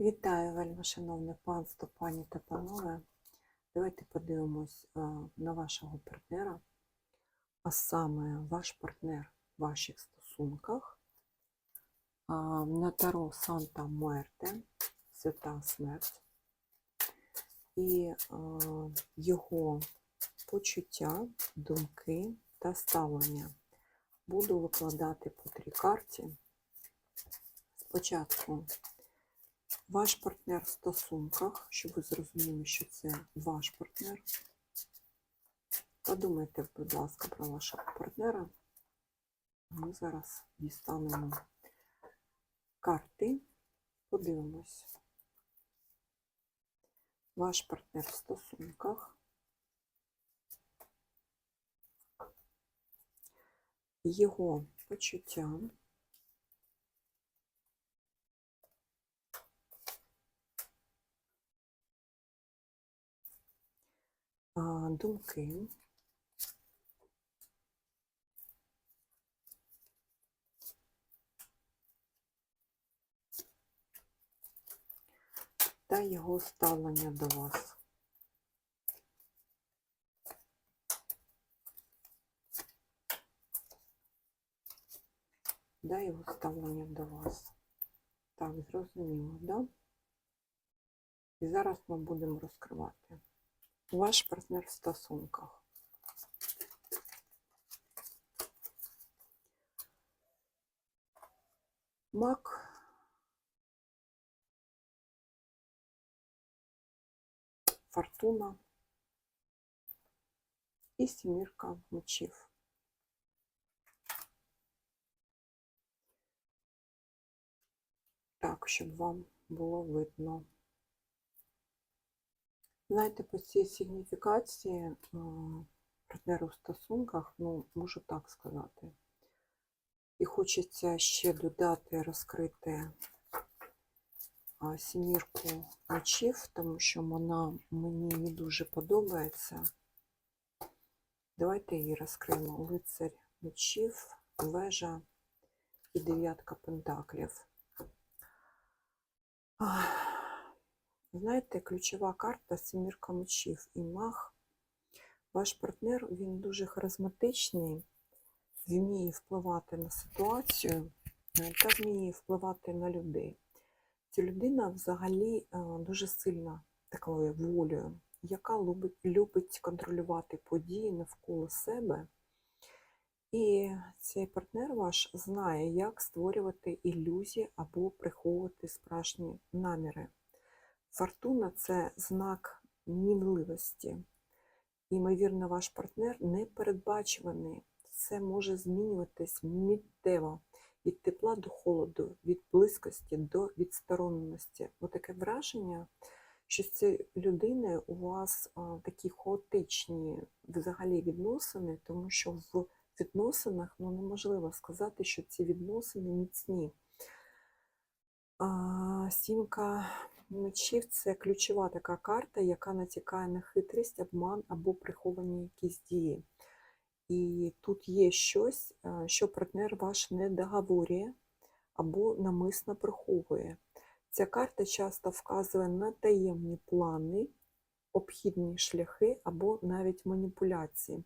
Вітаю, вельми шановне панство, пані та панове. Давайте подивимось е, на вашого партнера, а саме ваш партнер в ваших стосунках на Таро Санта Муерте, Свята Смерть, і е, його почуття, думки та ставлення. Буду викладати по три карті. Спочатку ваш партнер в стосунках, щоб ви зрозуміли, що це ваш партнер. Подумайте, будь ласка, про вашого партнера. Ми зараз дістанемо карти, подивимось. Ваш партнер в стосунках. Його почуття. а, думки. Та його ставлення до вас. Да, його ставлення до вас. Так, зрозуміло, да? І зараз ми будемо розкривати. Ваш партнер в стосунках. Мак. Фортуна і сімірка мечів. Так, щоб вам було видно. Знаєте, по цій сигніфікації партнеру в стосунках, ну, можу так сказати. І хочеться ще додати, розкрити сімірку мечів, тому що вона мені не дуже подобається. Давайте її розкриємо. Лицарь мечів, вежа і дев'ятка пентаклів. Знаєте, ключова карта Семірка мечів і маг. Ваш партнер він дуже харизматичний, вміє впливати на ситуацію е, та вміє впливати на людей. Ця людина взагалі е, дуже сильна такою волею, яка любить, любить контролювати події навколо себе. І цей партнер ваш знає, як створювати ілюзії або приховувати справжні наміри. Фортуна це знак мінливості. Ймовірно, ваш партнер непередбачуваний. Це може змінюватись миттєво від тепла до холоду, від близькості до відстороненості. Отаке враження, що з цією людиною у вас такі хаотичні взагалі відносини, тому що в відносинах ну, неможливо сказати, що ці відносини міцні. А, Сімка мечів це ключова така карта, яка натякає на хитрість, обман або приховані якісь дії. І тут є щось, що партнер ваш не договорює або намисно приховує. Ця карта часто вказує на таємні плани, обхідні шляхи або навіть маніпуляції.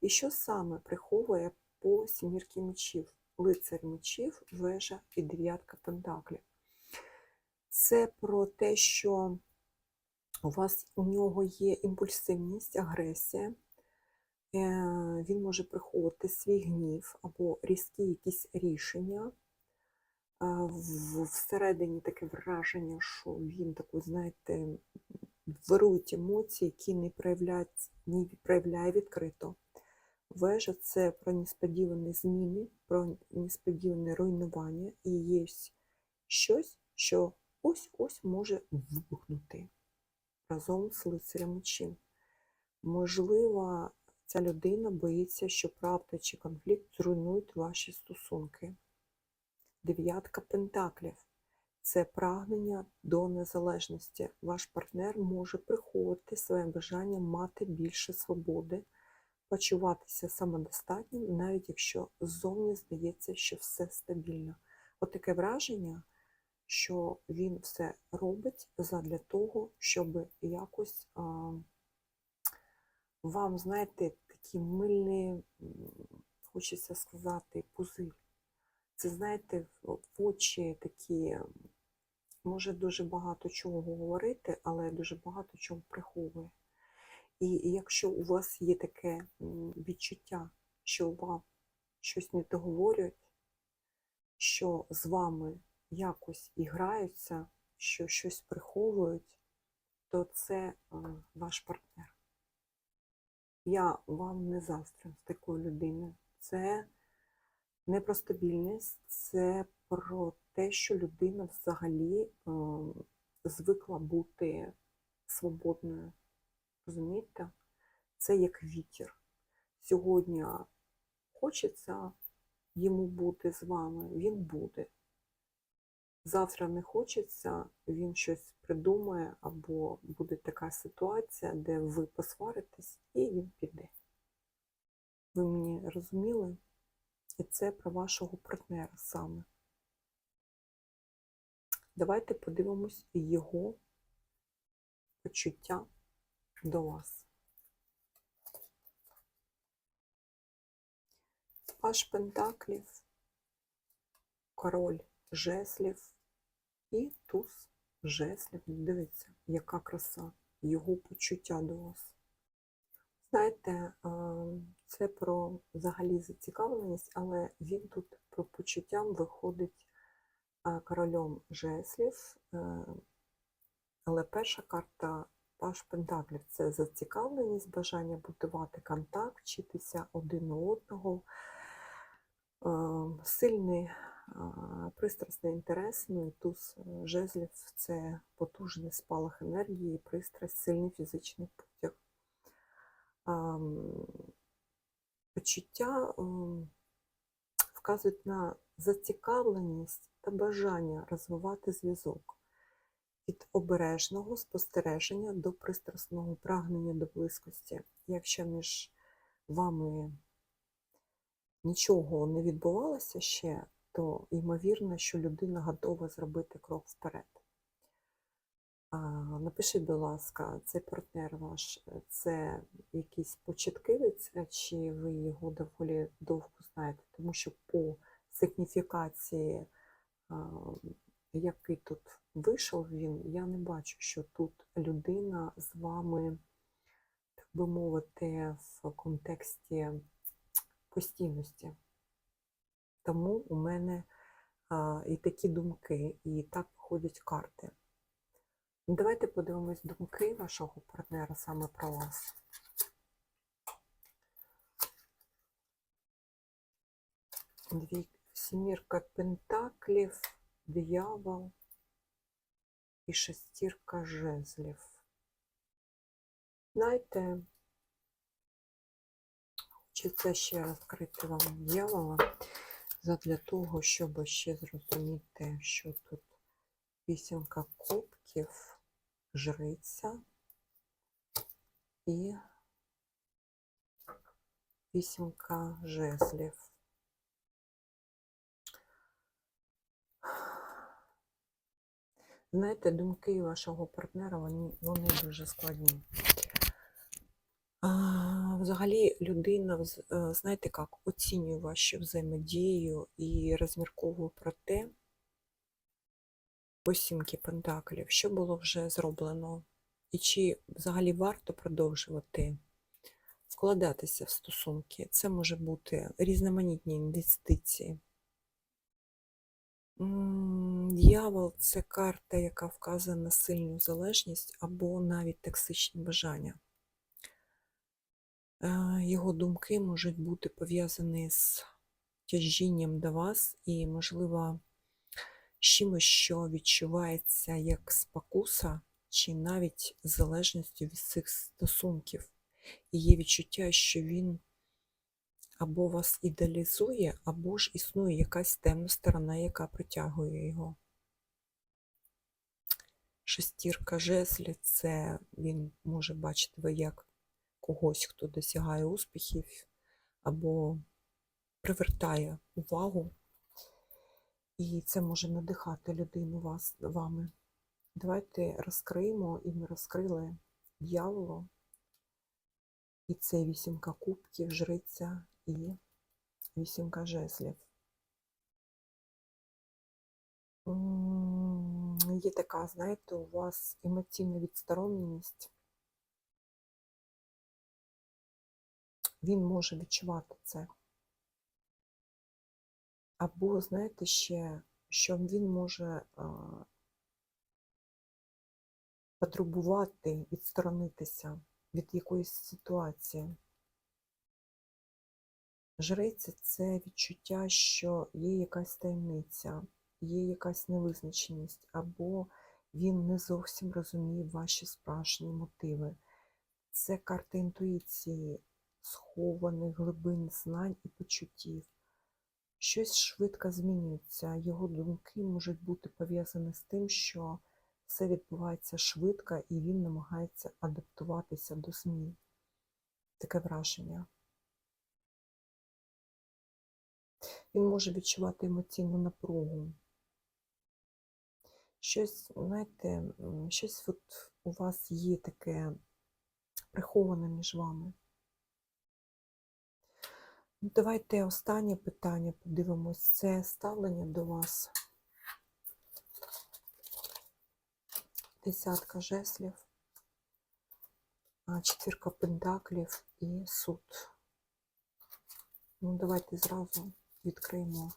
І що саме приховує по сімірки мечів? Лицар мечів, вежа і дев'ятка пентаклів це про те, що у вас у нього є імпульсивність, агресія, е, він може приховувати свій гнів або різкі якісь рішення. Всередині таке враження, що він такий, знаєте, вирують емоції, які не проявляють, не проявляє відкрито. Вежа це про несподівані зміни, про несподіване руйнування і є щось, що ось-ось може вибухнути разом з лицарем мечів. Можливо, ця людина боїться, що правда чи конфлікт зруйнують ваші стосунки. Дев'ятка пентаклів це прагнення до незалежності. Ваш партнер може приховувати своє бажання мати більше свободи, почуватися самодостатнім, навіть якщо ззовні здається, що все стабільно. От таке враження що він все робить задля того, щоб якось а, вам, знаєте, такі мильні, хочеться сказати, пузирь. Це, знаєте, в очі такі, може дуже багато чого говорити, але дуже багато чого приховує. І якщо у вас є таке відчуття, що вам щось не договорюють, що з вами якось іграються, що щось приховують, то це ваш партнер. Я вам не заздрю з такою людиною. Це не про стабільність, це про те, що людина взагалі е, звикла бути свободною. Розумієте? Це як вітер. Сьогодні хочеться йому бути з вами, він буде. Завтра не хочеться, він щось придумає, або буде така ситуація, де ви посваритесь, і він піде. Ви мені розуміли? І це про вашого партнера саме. Давайте подивимось його почуття до вас. Паш Пентаклів, король жеслів і туз жеслів. Дивіться, яка краса, його почуття до вас. Знаєте, це про взагалі зацікавленість, але він тут по почуттям виходить королем жеслів. е, Але перша карта Паш Пентаклів це зацікавленість, бажання будувати контакт, вчитися один у одного, е, сильний пристрасний інтерес, ну і туз е, жезлів це потужний спалах енергії, пристрасть, сильний фізичний потяг. Почуття вказують на зацікавленість та бажання розвивати зв'язок від обережного спостереження до пристрасного прагнення до близькості. Якщо між вами нічого не відбувалося ще, то ймовірно, що людина готова зробити крок вперед. Напишіть, будь ласка, цей партнер ваш е, це якийсь початківець, е, чи ви його доволі довго знаєте, тому що по сигніфікації, який тут вийшов він, я не бачу, що тут людина з вами, так би мовити, в контексті постійності. Тому у мене а, і такі думки, і так виходять карти. Ну, Давайте подивимось думки вашого партнера саме про вас. Сімірка пентаклів, диявол і шестірка жезлів. Знаєте, хочеться ще розкрити вам дьявола задля того, щоб ще зрозуміти, що тут вісімка кубків, жриця і вісімка жезлів. Знаєте, думки вашого партнера, вони, вони дуже складні. Взагалі людина, е, знаєте як, оцінює вашу взаємодію і розмірковує про те, сімки пентаклів, що було вже зроблено, і чи взагалі варто продовжувати вкладатися в стосунки. Це може бути різноманітні інвестиції. Д'явол це карта, яка вказує на сильну залежність або навіть токсичні бажання. Е, Його думки можуть бути пов'язані з тяжінням до вас і, можливо, з чимось, що відчувається як спокуса, чи навіть залежністю від цих стосунків. І є відчуття, що він або вас ідеалізує, або ж існує якась темна сторона, яка притягує його. Шестірка жезлів це він може бачити ви як когось, хто досягає успіхів, або привертає увагу. І це може надихати людину вас, вами. Давайте розкриємо, і ми розкрили дьяволу. І це вісімка кубків, жриця і вісімка жезлів. Є така, знаєте, у вас емоційна відстороненість. Він може відчувати це. Або, знаєте, ще, що він може потребувати відсторонитися від якоїсь ситуації. Жриця це відчуття, що є якась таємниця, є якась невизначеність, або він не зовсім розуміє ваші справжні мотиви. Це карта інтуїції, схованих глибин знань і почуттів. Щось швидко змінюється, його думки можуть бути пов'язані з тим, що все відбувається швидко і він намагається адаптуватися до змін. Таке враження. Він може відчувати емоційну напругу. Щось, знаєте, щось от у вас є таке приховане між вами. Ну, Давайте останнє питання подивимось. Це ставлення до вас. Десятка жеслів, четвірка пентаклів і суд. Ну, давайте зразу відкриємо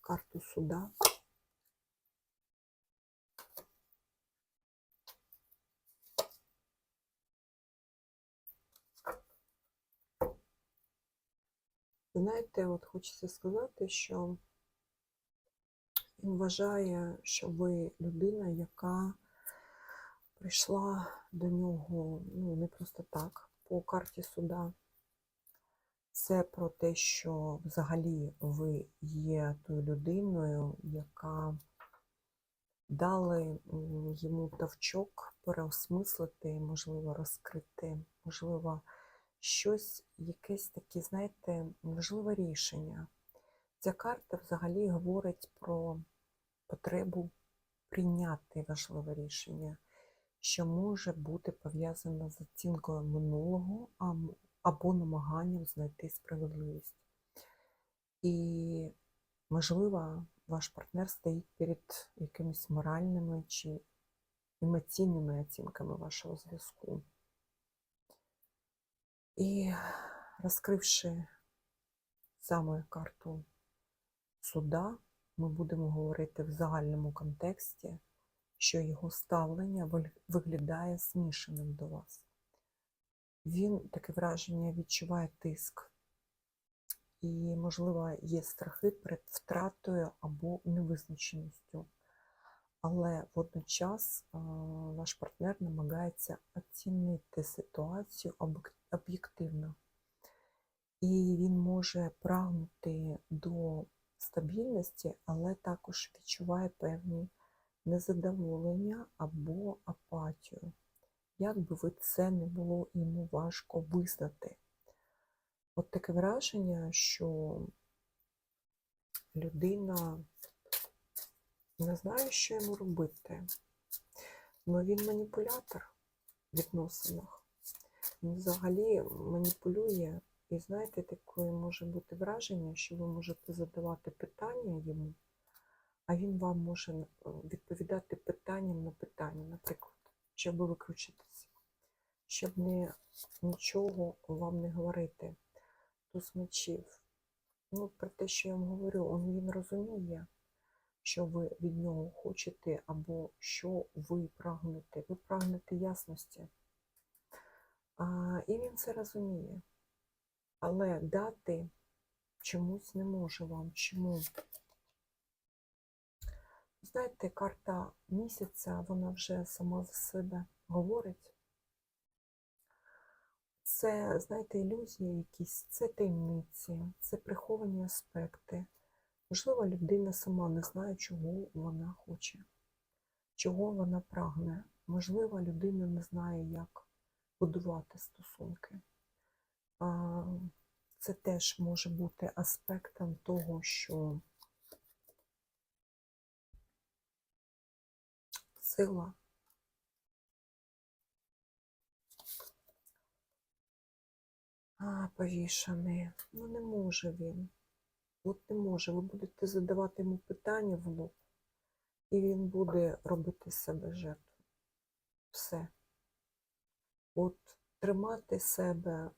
карту суда. Знаєте, от хочеться сказати, що він вважає, що ви людина, яка прийшла до нього ну, не просто так, по карті суда. Це про те, що взагалі ви є тою людиною, яка дали йому тавчок переосмислити, можливо, розкрити, можливо, щось, якесь таке, знаєте, можливе рішення. Ця карта взагалі говорить про потребу прийняти важливе рішення, що може бути пов'язане з оцінкою минулого або намаганням знайти справедливість. І, можливо, ваш партнер стоїть перед якимись моральними чи емоційними оцінками вашого зв'язку. І розкривши саме карту суда, ми будемо говорити в загальному контексті, що його ставлення виглядає змішаним до вас. Він таке враження відчуває тиск, і, можливо, є страхи перед втратою або невизначеністю. Але водночас ваш партнер намагається оцінити ситуацію об'єктивно. І він може прагнути до стабільності, але також відчуває певні незадоволення або апатію. Як би ви це не було йому важко визнати. От таке враження, що людина не знає, що йому робити. Ну він маніпулятор в відносинах. Взагалі маніпулює. І знаєте, таке може бути враження, що ви можете задавати питання йому, а він вам може е, відповідати питанням на питання, наприклад, щоб викручитися, щоб не, нічого вам не говорити. Туз мечів. Ну, про те, що я вам говорю, він розуміє, що ви від нього хочете, або що ви прагнете. Ви прагнете ясності. І він це розуміє. Але дати чомусь не може вам. Чому? Знаєте, карта місяця, вона вже сама за себе говорить. Це, знаєте, ілюзії якісь, це таємниці, це приховані аспекти. Можливо, людина сама не знає, чого вона хоче, чого вона прагне. Можливо, людина не знає, як будувати стосунки. Це теж може бути аспектом того, що сила. А, повішаний. Ну не може він. От не може. Ви будете задавати йому питання в лоб, і він буде робити з себе жертву. Все. От тримати себе,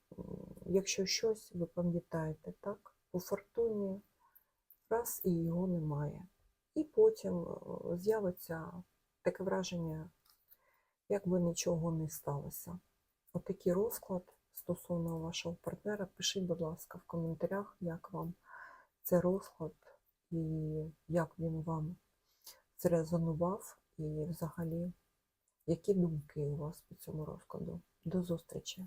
якщо щось, ви пам'ятаєте, так? По фортуні раз і його немає. І потім е, з'явиться таке враження, якби нічого не сталося. Отакий розклад стосовно вашого партнера. Пишіть, будь ласка, в коментарях, як вам цей розклад і як він вам зрезонував, і взагалі, які думки у вас по цьому розкладу. До зустрічі!